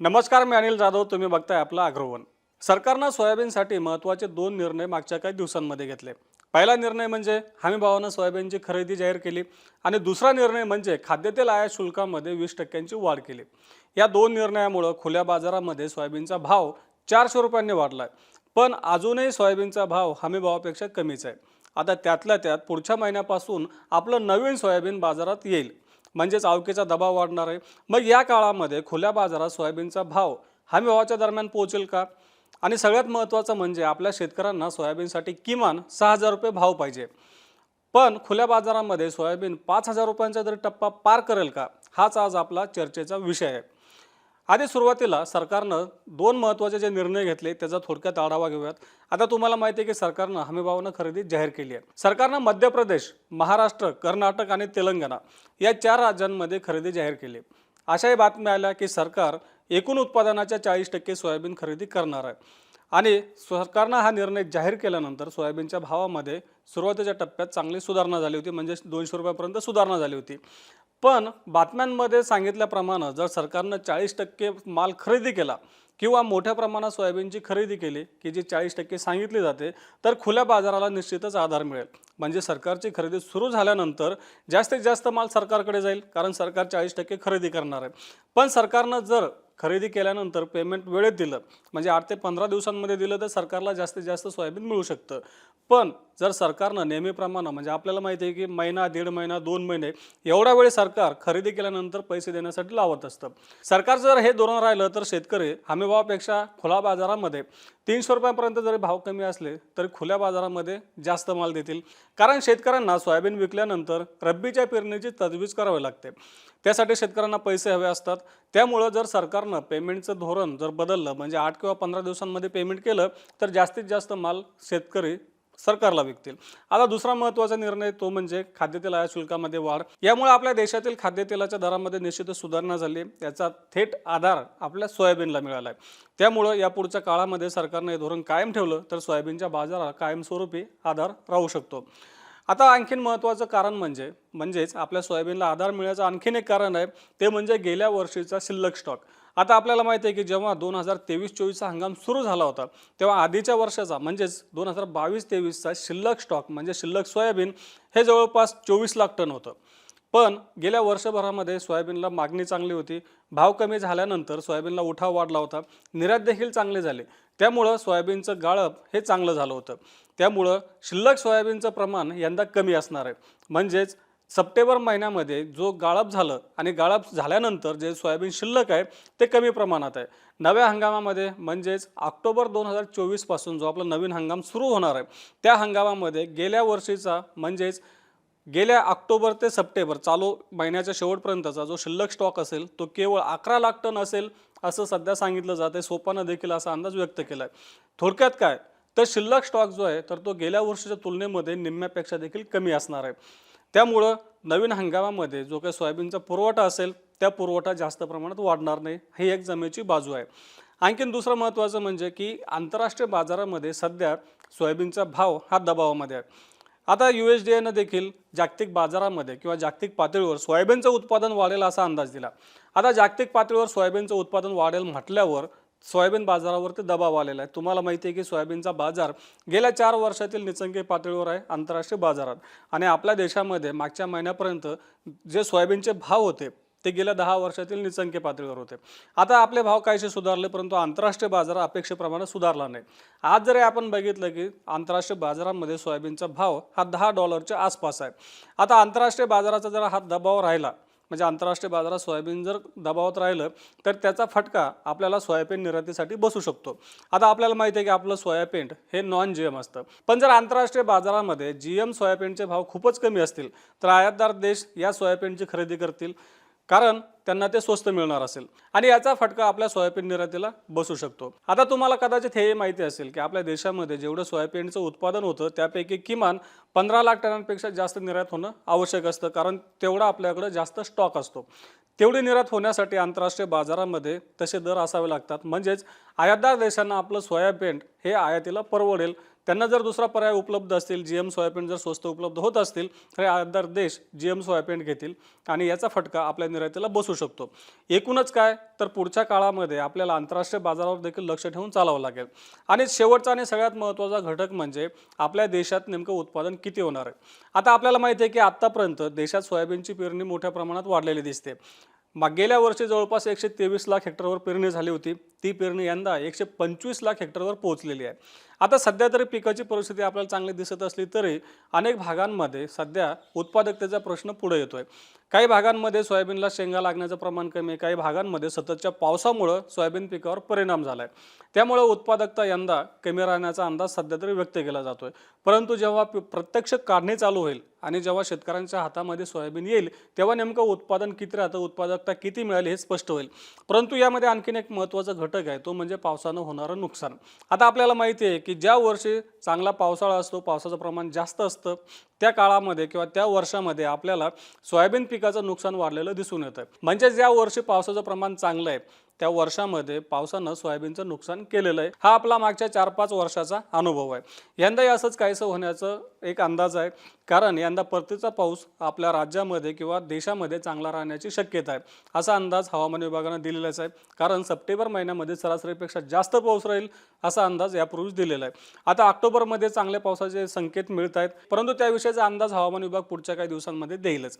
नमस्कार मी अनिल जाधव. तुम्ही बघताय आपला अग्रवन. सरकारनं सोयाबीनसाठी महत्त्वाचे दोन निर्णय मागच्या काही दिवसांमध्ये घेतले. पहिला निर्णय म्हणजे हमीभावानं सोयाबीनची खरेदी जाहीर केली आणि दुसरा निर्णय म्हणजे खाद्यतेल आयात शुल्कामध्ये वीस टक्क्यांची वाढ केली. या दोन निर्णयामुळं खुल्या बाजारामध्ये सोयाबीनचा भाव चारशे रुपयांनी वाढला आहे पण अजूनही सोयाबीनचा भाव हमीभावापेक्षा कमीच आहे. आता त्यातल्या त्यात पुढच्या महिन्यापासून आपलं नवीन सोयाबीन बाजारात येईल. म्हणजेच आवकेचा दबाव वाढणार आहे. मग या काळामध्ये खुल्या बाजारात सोयाबीनचा भाव हमी भावाच्या दरम्यान पोहोचेल का? आणि सगळ्यात महत्त्वाचं म्हणजे आपल्या शेतकऱ्यांना सोयाबीनसाठी किमान सहा हजार रुपये भाव पाहिजे. पण खुल्या बाजारामध्ये सोयाबीन पाच हजार रुपयांचा जरी टप्पा पार करेल का? हाच आज आपला चर्चेचा विषय आहे. आधी सुरुवातीला सरकारनं दोन महत्त्वाचे जे निर्णय घेतले त्याचा थोडक्यात आढावा घेऊयात. आता तुम्हाला माहिती आहे की सरकारनं हमीभावानं खरेदी जाहीर केली आहे. सरकारनं मध्य प्रदेश महाराष्ट्र कर्नाटक आणि तेलंगणा या चार राज्यांमध्ये खरेदी जाहीर केली अशाही बातम्या आल्या की सरकार एकूण उत्पादनाच्या चाळीस टक्के सोयाबीन खरेदी करणार आहे. आणि सरकारनं हा निर्णय जाहीर केल्यानंतर सोयाबीनच्या भावामध्ये सुरुवातीच्या टप्प्यात चांगली सुधारणा झाली होती म्हणजे दोनशे रुपयापर्यंत सुधारणा झाली होती. पण बातम्यांमध्ये सांगितल्याप्रमाणे जर सरकारनं चाळीस टक्के माल खरेदी केला किंवा मोठ्या प्रमाणात सोयाबीनची खरेदी केली की जी चाळीस टक्के सांगितली जाते तर खुल्या बाजाराला निश्चितच आधार मिळेल. म्हणजे सरकारची खरेदी सुरू झाल्यानंतर जास्तीत जास्त माल सरकारकडे जाईल कारण सरकार चाळीस टक्के खरेदी करणार आहे. पण सरकारनं जर खरेदी केल्यानंतर पेमेंट वेळेत दिलं. म्हणजे आठ ते पंधरा दिवसांमध्ये दिलं तर सरकारला जास्तीत जास्त सोयाबीन मिळू शकतं. पण जर सरकारनं नेहमीप्रमाणे म्हणजे आपल्याला माहिती आहे की महिना दीड महिना दोन महिने एवढा वेळ सरकार खरेदी केल्यानंतर पैसे देण्यासाठी लावत असतं. सरकार जर हे धोरण राहिलं तर शेतकरी हमीभावापेक्षा खुला बाजारामध्ये तीनशे रुपयापर्यंत जरी भाव कमी असले तरी खुल्या बाजारामध्ये जास्त माल देतील. कारण शेतकऱ्यांना सोयाबीन विकल्यानंतर रब्बीच्या पेरणीची तजवीज करावी लागते. त्यासाठी शेतकऱ्यांना पैसे हवे असतात. त्यामुळं जर सरकारनं पेमेंटचं धोरण जर बदललं म्हणजे आठ किंवा पंधरा दिवसांमध्ये पेमेंट केलं तर जास्तीत जास्त माल शेतकरी सरकारला विकतील. आता दुसरा महत्त्वाचा निर्णय तो म्हणजे खाद्यतेल आयात शुल्कामध्ये वाढ. यामुळे आपल्या देशातील खाद्यतेलाच्या दरामध्ये निश्चितच सुधारणा झाली. याचा थेट आधार आपल्या सोयाबीनला मिळाला आहे त्यामुळं या पुढच्या काळामध्ये सरकारनं हे धोरण कायम ठेवलं तर सोयाबीनच्या बाजाराला कायमस्वरूपी आधार राहू शकतो. आता आणखीन महत्त्वाचं कारण म्हणजे म्हणजेच आपल्या सोयाबीनला आधार मिळण्याचं आणखीन एक कारण आहे. ते म्हणजे गेल्या वर्षीचा शिल्लक स्टॉक आता आपल्याला माहिती आहे की जेव्हा दोन हजार तेवीस चोवीसचा हंगाम सुरू झाला होता तेव्हा आधीच्या वर्षाचा म्हणजेच दोन हजार बावीस तेवीसचा शिल्लक स्टॉक म्हणजे शिल्लक सोयाबीन हे जवळपास चोवीस लाख टन होतं. पण गेल्या वर्षभरामध्ये सोयाबीनला मागणी चांगली होती. भाव कमी झाल्यानंतर सोयाबीनला उठाव वाढला होता. निर्यात देखील चांगले झाले. त्यामुळं सोयाबीनचं गाळप हे चांगलं झालं होतं. त्यामुळं शिल्लक सोयाबीनचं प्रमाण यंदा कमी असणार आहे. म्हणजेच सप्टेंबर महिन्यामध्ये जो गाळप झालं आणि गाळप झाल्यानंतर जे सोयाबीन शिल्लक आहे ते कमी प्रमाणात आहे. नव्या हंगामामध्ये म्हणजेच ऑक्टोबर दोन हजार चोवीसपासून जो आपला नवीन हंगाम सुरू होणार आहे त्या हंगामामध्ये गेल्या वर्षीचा म्हणजेच गेल्या ऑक्टोबर ते सप्टेंबर चालू महिन्याच्या शेवटपर्यंतचा जो शिल्लक स्टॉक असेल तो केवळ अकरा लाख टन असेल असं सध्या सांगितलं जात आहे सोपानं देखील असा अंदाज व्यक्त केला आहे थोडक्यात काय? तर शिल्लक स्टॉक जो आहे तर तो गेल्या वर्षीच्या तुलनेमध्ये निम्म्यापेक्षा देखील कमी असणार आहे. त्यामुळं नवीन हंगामामध्ये जो काही सोयाबीनचा पुरवठा असेल त्या पुरवठा जास्त प्रमाणात वाढणार नाही ही एक जमेची बाजू आहे. आणखीन दुसरं महत्त्वाचं म्हणजे की आंतरराष्ट्रीय बाजारामध्ये सध्या सोयाबीनचा भाव हा दबावामध्ये आहे. आता यू एस डी एनं देखील जागतिक बाजारामध्ये किंवा जागतिक पातळीवर सोयाबीनचं उत्पादन वाढेल असा अंदाज दिला. आता जागतिक पातळीवर सोयाबीनचं उत्पादन वाढेल म्हटल्यावर सोयाबीन बाजारावरती दबाव आलेला आहे. तुम्हाला माहिती आहे की सोयाबीनचा बाजार गेल्या चार वर्षातील निचंके पातळीवर आहे आंतरराष्ट्रीय बाजारात. आणि आपल्या देशामध्ये मागच्या महिन्यापर्यंत जे सोयाबीनचे भाव होते ते गेल्या दहा वर्षातील निचंके पातळीवर होते. आता आपले भाव काहीसे सुधारले परंतु आंतरराष्ट्रीय बाजार अपेक्षेप्रमाणे सुधारला नाही. आज जरी आपण बघितलं की आंतरराष्ट्रीय बाजारामध्ये सोयाबीनचा भाव हा दहा डॉलरच्या आसपास आहे. आता आंतरराष्ट्रीय बाजाराचा जर हा दबाव राहिला म्हणजे आंतरराष्ट्रीय बाजारात सोयाबीन जर दबावात राहिलं तर त्याचा फटका आपल्याला सोयाबीन निर्यातीसाठी बसू शकतो. आता आपल्याला माहिती आहे की आपलं सोयाबीन हे नॉन जी एम असतं. पण जर आंतरराष्ट्रीय बाजारामध्ये जी एम सोयाबीनचे भाव खूपच कमी असतील तर आयातदार देश या सोयाबीनची खरेदी करतील. कारण त्यांना ते स्वस्त मिळणार असेल. आणि याचा फटका आपल्या सोयाबीन निर्यातीला बसू शकतो. आता तुम्हाला कदाचित हे माहिती असेल की आपल्या देशामध्ये जेवढं सोयाबीनचं उत्पादन होतं त्यापैकी किमान पंधरा लाख टनांपेक्षा जास्त निर्यात होणं आवश्यक असतं. कारण तेवढा आपल्याकडं जास्त स्टॉक असतो. तेवढी निर्यात होण्यासाठी आंतरराष्ट्रीय बाजारामध्ये तसे दर असावे लागतात. म्हणजेच आयातदार देशांना आपलं सोयाबीन हे आयातीला परवडेल. त्यांना जर दुसरा पर्याय उपलब्ध असतील जी एम सोयाबीन जर स्वस्त उपलब्ध होत असतील तर आदर देश जी एम सोयाबीन घेतील आणि याचा फटका आपल्या निर्यातीला बसू शकतो. एकूणच काय? तर पुढच्या काळामध्ये आपल्याला आंतरराष्ट्रीय बाजारावर देखील लक्ष ठेवून चालावं लागेल. आणि शेवटचा आणि सगळ्यात महत्त्वाचा घटक म्हणजे आपल्या देशात नेमकं उत्पादन किती होणार आहे. आता आपल्याला माहिती आहे की आत्तापर्यंत देशात सोयाबीनची पेरणी मोठ्या प्रमाणात वाढलेली दिसते. माग गेल्या वर्षी जवळपास एकशे तेवीस लाख हेक्टरवर पेरणी झाली होती. ती पेरणी यंदा एकशे पंचवीस लाख हेक्टरवर पोहोचलेली आहे. आता सध्या तरी पिकाची परिस्थिती आपल्याला चांगली दिसत असली तरी अनेक भागांमध्ये सध्या उत्पादकतेचा प्रश्न पुढे येतोय. काही भागांमध्ये सोयाबीनला शेंगा लागण्याचं प्रमाण कमी आहे. काही भागांमध्ये सततच्या पावसामुळं सोयाबीन पिकावर परिणाम झाला आहे त्यामुळं उत्पादकता यंदा कमी राहण्याचा अंदाज सध्या तरी व्यक्त केला जातोय. परंतु जेव्हा प्रत्यक्ष काढणी चालू होईल आणि जेव्हा शेतकऱ्यांच्या हातामध्ये सोयाबीन येईल तेव्हा नेमकं उत्पादन किती राहतं उत्पादकता किती मिळाली हे स्पष्ट होईल. परंतु यामध्ये आणखीन एक महत्त्वाचा घटक आहे तो म्हणजे पावसानं होणारं नुकसान. आता आपल्याला माहिती आहे की ज्या वर्षी चांगला पावसाळा असतो पावसाचं प्रमाण जास्त असतं त्या काळामध्ये किंवा त्या वर्षामध्ये आपल्याला सोयाबीन पिकाचं नुकसान वाढलेलं दिसून येतं म्हणजे ज्या वर्षी पावसाचं प्रमाण चांगलं आहे त्या वर्षामध्ये पावसानं सोयाबीनचं नुकसान केलेलं आहे. हा आपला मागच्या चार पाच वर्षाचा अनुभव आहे. यंदाही असंच काहीसं होण्याचं एक अंदाज आहे. कारण यंदा परतीचा पाऊस आपल्या राज्यामध्ये किंवा देशामध्ये चांगला राहण्याची शक्यता आहे. असा अंदाज हवामान विभागानं दिलेलाच आहे. कारण सप्टेंबर महिन्यामध्ये सरासरीपेक्षा जास्त पाऊस राहील असा अंदाज यापूर्वीच दिलेला आहे. आता ऑक्टोबरमध्ये चांगल्या पावसाचे संकेत मिळत आहेत परंतु त्याविषयीचा अंदाज हवामान विभाग पुढच्या काही दिवसांमध्ये देईलच.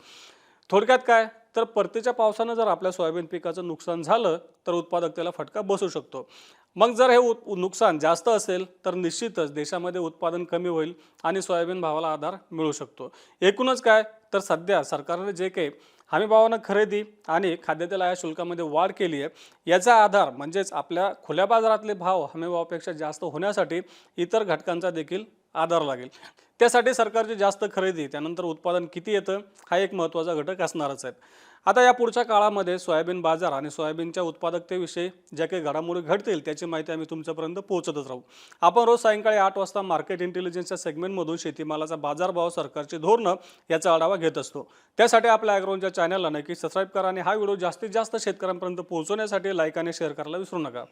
थोडक्यात काय? तर परतीच्या पावसानं जर आपल्या सोयाबीन पिकाचं नुकसान झालं तर उत्पादकतेला फटका बसू शकतो. मग जर हे उ नुकसान जास्त असेल तर निश्चितच देशामध्ये उत्पादन कमी होईल आणि सोयाबीन भावाला आधार मिळू शकतो. एकूणच काय? तर सध्या सरकारने जे काही हमीभावानं खरेदी आणि खाद्यतेल या शुल्कामध्ये वाढ केली आहे याचा आधार म्हणजेच आपल्या खुल्या बाजारातले भाव हमीभावापेक्षा जास्त होण्यासाठी इतर घटकांचा देखील आधार लागेल. त्यासाठी सरकारची जास्त खरेदी त्यानंतर उत्पादन किती येतं हा एक महत्त्वाचा घटक असणारच आहे आता या पुढच्या काळामध्ये सोयाबीन बाजार आणि सोयाबीनच्या उत्पादकतेविषयी ज्या काही घडामोडी घडतील त्याची माहिती आम्ही तुमच्यापर्यंत पोहोचतच राहू. आपण रोज सायंकाळी आठ वाजता मार्केट इंटेलिजन्सच्या सेगमेंटमधून शेतीमालाचा बाजारभाव सरकारची धोरणं याचा आढावा घेत असतो. त्यासाठी आपल्या ॲग्रोनच्या चॅनलला नक्की सबस्क्राईब करा आणि हा व्हिडिओ जास्तीत जास्त शेतकऱ्यांपर्यंत पोहोचवण्यासाठी लाईक आणि शेअर करायला विसरू नका.